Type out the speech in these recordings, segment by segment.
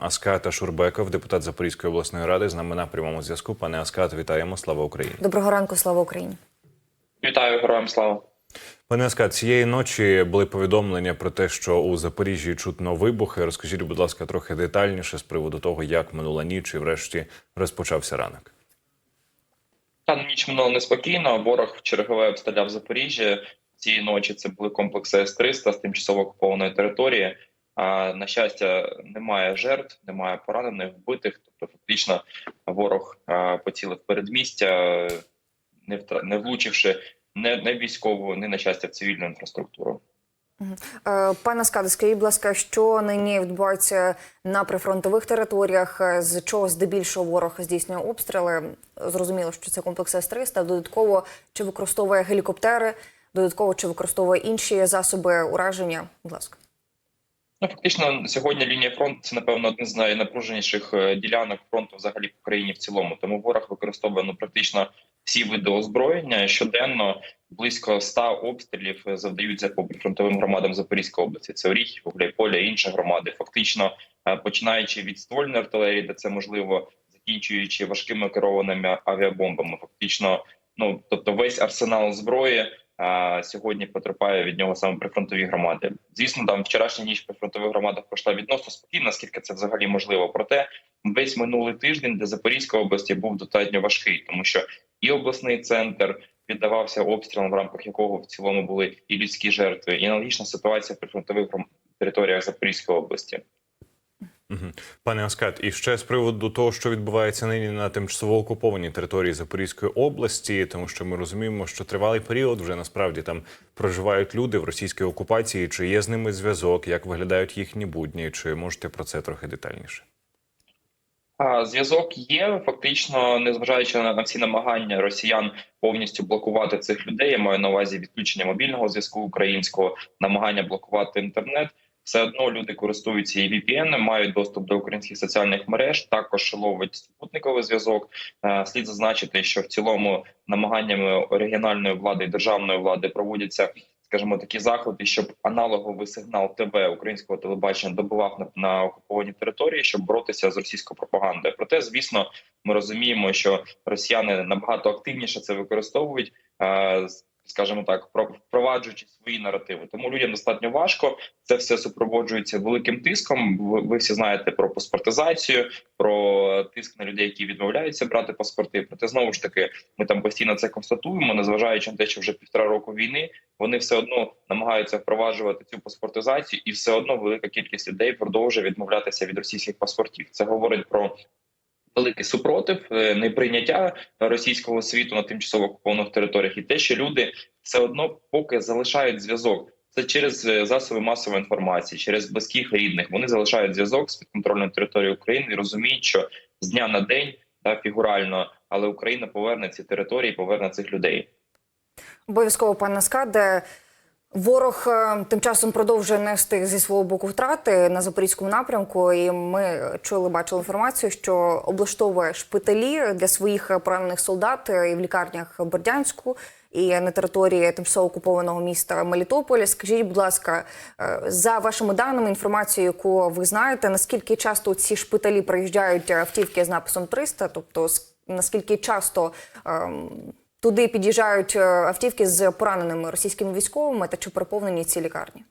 Аскат Ашурбеков, депутат Запорізької обласної ради, з нами на прямому зв'язку. Пане Аскат, вітаємо. Слава Україні. Доброго ранку, слава Україні. Вітаю героям слава. Пане Аскат, цієї ночі були повідомлення про те, що у Запоріжжі чутно вибухи. Розкажіть, будь ласка, трохи детальніше з приводу того, як минула ніч і врешті розпочався ранок. Та ніч минула неспокійно. Ворог чергове обстріляв Запоріжжя. Цієї ночі це були комплекси С-300 з тимчасово окупованої території. А на щастя, немає жертв, немає поранених, вбитих. Тобто, фактично, ворог поцілив передмістя, не не влучивши не, не військову, не на щастя, в цивільну інфраструктуру. Е, Пане Скаде, скажіть, будь ласка, що нині відбувається на прифронтових територіях, Е, з чого здебільшого ворог здійснює обстріли? Зрозуміло, що це комплекс С-300. Додатково чи використовує гелікоптери, додатково чи використовує інші засоби ураження? Будь ласка. Ну, фактично, сьогодні лінія фронту це напевно один з найнапруженіших е, ділянок фронту взагалі в Україні в цілому. Тому ворог використовує ну практично всі види озброєння. Щоденно близько 100 обстрілів е, завдаються по прифронтовим громадам Запорізької області. Це Оріхів, Гуляйполя, інші громади. Фактично, е, починаючи від ствольної артилерії, де це можливо, закінчуючи важкими керованими авіабомбами. Фактично, ну тобто, весь арсенал зброї. Сьогодні потерпає від нього саме прифронтові громади. Звісно, там вчорашня ніч в прифронтових громадах пройшла відносно спокійно, наскільки це взагалі можливо. Проте весь минулий тиждень для Запорізької області був достатньо важкий, тому що і обласний центр піддавався обстрілам, в рамках якого в цілому були і людські жертви, і аналогічна ситуація в прифронтових гром- територіях Запорізької області. Пане Аскат, і ще з приводу того, що відбувається нині на тимчасово окупованій території Запорізької області, тому що ми розуміємо, що тривалий період вже насправді там проживають люди в російській окупації. Чи є з ними зв'язок? Як виглядають їхні будні? Чи можете про це трохи детальніше? Зв'язок є фактично, незважаючи на всі намагання росіян повністю блокувати цих людей. Я маю на увазі відключення мобільного зв'язку українського, намагання блокувати інтернет. Все одно люди користуються і VPN, мають доступ до українських соціальних мереж. Також ловить супутниковий зв'язок. Е, Слід зазначити, що в цілому намаганнями оригінальної влади і державної влади проводяться. Скажімо, такі заходи, щоб аналоговий сигнал ТВ українського телебачення добував на, на окупованій території, щоб боротися з російською пропагандою. Проте, звісно, ми розуміємо, що росіяни набагато активніше це використовують, е, скажімо так, про- впроваджуючи свої наративи. Тому людям достатньо важко. Це все супроводжується великим тиском. Ви всі знаєте про паспортизацію, про тиск на людей, які відмовляються брати паспорти. Проте знову ж таки, ми там постійно це констатуємо, незважаючи на те, що вже півтора року війни вони все одно намагаються впроваджувати цю паспортизацію, і все одно велика кількість людей продовжує відмовлятися від російських паспортів. Це говорить про великий супротив, е, неприйняття російського світу на тимчасово окупованих територіях, і те, що люди все одно поки залишають зв'язок. Це через е, засоби масової інформації, через близьких рідних. Вони залишають зв'язок з підконтрольною територією України і розуміють, що з дня на день та фігурально, але Україна поверне ці території, поверне цих людей. Обов'язково, пане Скаде. Ворог е, тим часом продовжує нести зі свого боку втрати на запорізькому напрямку. І ми чули, бачили інформацію, що облаштовує шпиталі для своїх поранених солдат і в лікарнях Бердянську і на території тимчасово окупованого міста Мелітополя. Скажіть, будь ласка, е, за вашими даними, інформацією, яку ви знаєте, наскільки часто ці шпиталі приїжджають автівки з написом 300, тобто наскільки часто ем, туди під'їжджають е, автівки з пораненими російськими військовими та чи переповнені ці лікарні?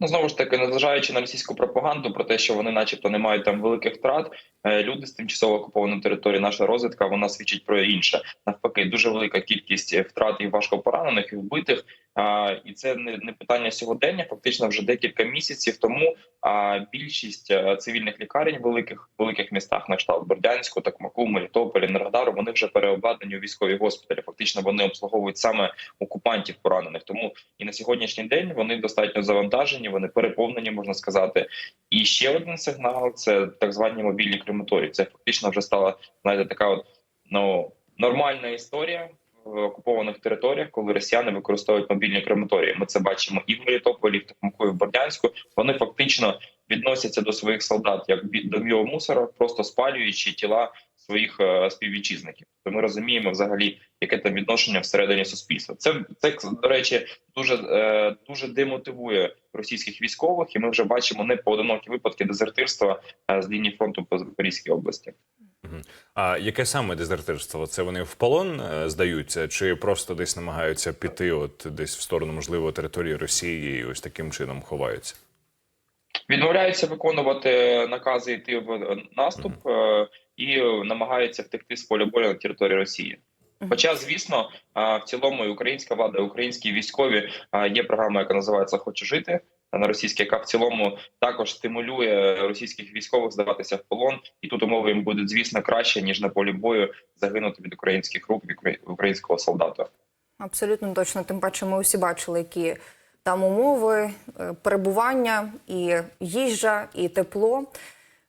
Ну знову ж таки, незважаючи на російську пропаганду про те, що вони, начебто, не мають там великих втрат. е, Люди з тимчасово окупованої території, наша розвідка, вона свідчить про інше. Навпаки, дуже велика кількість е, втрат і важкопоранених, і вбитих. І це не, не питання сьогодення. Фактично, вже декілька місяців тому. А більшість е, цивільних лікарень в великих великих містах, на кшталт Бердянську, Токмаку, Мелітополі, Енергодару, вони вже переобладнані у військові госпіталі. Фактично, вони обслуговують саме окупантів поранених. Тому і на сьогоднішній день вони достатньо завантажені, вони переповнені, можна сказати. І ще один сигнал це так звані мобільні крематорії. Це фактично вже стала знаєте, така от ну нормальна історія в окупованих територіях, коли росіяни використовують мобільні крематорії. Ми це бачимо і в Мелітополі, і в Токмаку, і в Бердянську. Вони фактично відносяться до своїх солдат як до біомусора, просто спалюючи тіла своїх е, співвітчизників. То ми розуміємо взагалі, яке там відношення всередині суспільства. Це це до речі дуже е, дуже демотивує російських військових, і ми вже бачимо непоодинокі випадки дезертирства е, з лінії фронту по Запорізькій області. А яке саме дезертирство? Це вони в полон здаються, чи просто десь намагаються піти, от десь в сторону, можливо, території Росії і ось таким чином ховаються? Відмовляються виконувати накази йти в наступ е, і намагаються втекти з поля бою на території Росії. Хоча, звісно, е, в цілому і українська влада, і українські військові е, є програма, яка називається Хочу жити на російській, яка в цілому також стимулює російських військових здаватися в полон, і тут умови їм будуть, звісно, краще ніж на полі бою загинути від українських рук від українського солдата. Абсолютно точно. Тим паче, ми усі бачили, які там умови е, перебування, і їжа, і тепло.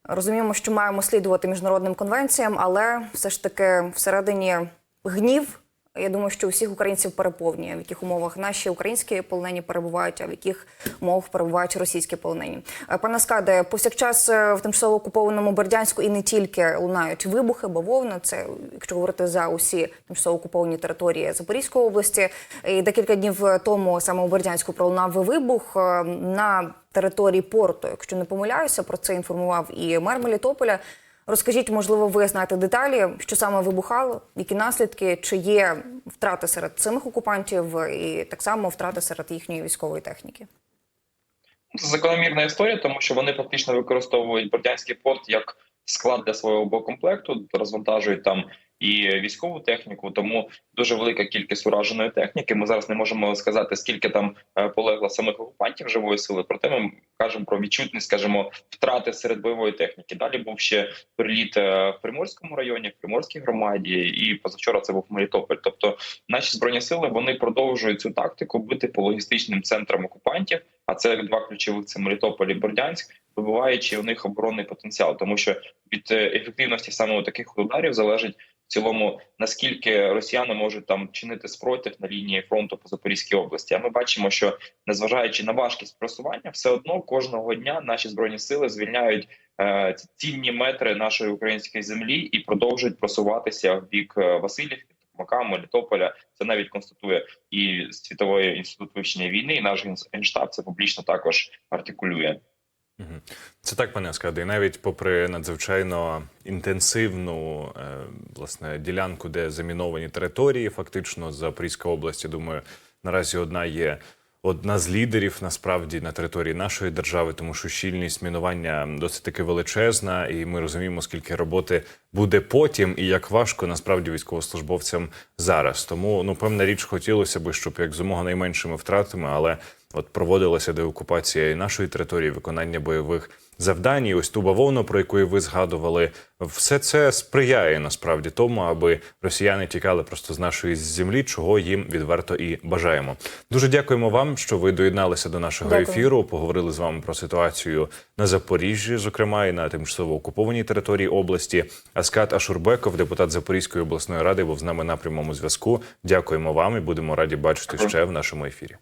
Розуміємо, що маємо слідувати міжнародним конвенціям, але все ж таки всередині гнів. Я думаю, що усіх українців переповнює, в яких умовах наші українські полонені перебувають, а в яких умовах перебувають російські полонені. Е, Пане Скаде, повсякчас е, в тимчасово окупованому Бердянську і не тільки лунають вибухи, бавовна. Це якщо говорити за усі тимчасово окуповані території Запорізької області. І декілька днів тому саме у Бердянську пролунав вибух е, на території порту. Якщо не помиляюся, про це інформував і мер Мелітополя. Розкажіть, можливо, ви знаєте деталі, що саме вибухало, які наслідки, чи є втрати серед самих окупантів, і так само втрати серед їхньої військової техніки. Це закономірна історія, тому що вони фактично використовують Бердянський порт як склад для свого боєкомплекту, розвантажують там і військову техніку. Тому дуже велика кількість ураженої техніки. Ми зараз не можемо сказати, скільки там е, полегло самих окупантів живої сили. Проте ми кажемо про відчутні, скажімо, втрати серед бойової техніки. Далі був ще приліт е, в Приморському районі, в Приморській громаді, і позавчора це був Мелітополь. Тобто наші збройні сили вони продовжують цю тактику бити по логістичним центрам окупантів. А це два ключових це Мелітополь і Бердянськ, вибиваючи у них оборонний потенціал, тому що від е, ефективності саме таких ударів залежить цілому наскільки росіяни можуть там чинити спротив на лінії фронту по Запорізькій області. А ми бачимо, що незважаючи на важкість просування, все одно кожного дня наші збройні сили звільняють е, цінні метри нашої української землі і продовжують просуватися в бік е, Васильівки. Токмака, Мелітополя це навіть констатує і світовий інститут вивчення війни, і наш генштаб це публічно також артикулює. Це так, пане Скади. Навіть попри надзвичайно інтенсивну е, власне ділянку, де заміновані території, фактично з Запорізької області, думаю, наразі одна є. Одна з лідерів насправді на території нашої держави, тому що щільність мінування досить таки величезна, і ми розуміємо, скільки роботи буде потім, і як важко насправді військовослужбовцям зараз. Тому ну певна річ хотілося б, щоб як зумога найменшими втратами, але от проводилася деокупація і нашої території, виконання бойових завдань. І ось ту бавовну, про яку ви згадували, все це сприяє насправді тому, аби росіяни тікали просто з нашої землі, чого їм відверто і бажаємо. Дуже дякуємо вам, що ви доєдналися до нашого Дякую. ефіру. Поговорили з вами про ситуацію на Запоріжжі, зокрема і на тимчасово окупованій території області. Аскат Ашурбеков, депутат Запорізької обласної ради, був з нами на прямому зв'язку. Дякуємо вам і будемо раді бачити ще в нашому ефірі.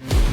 you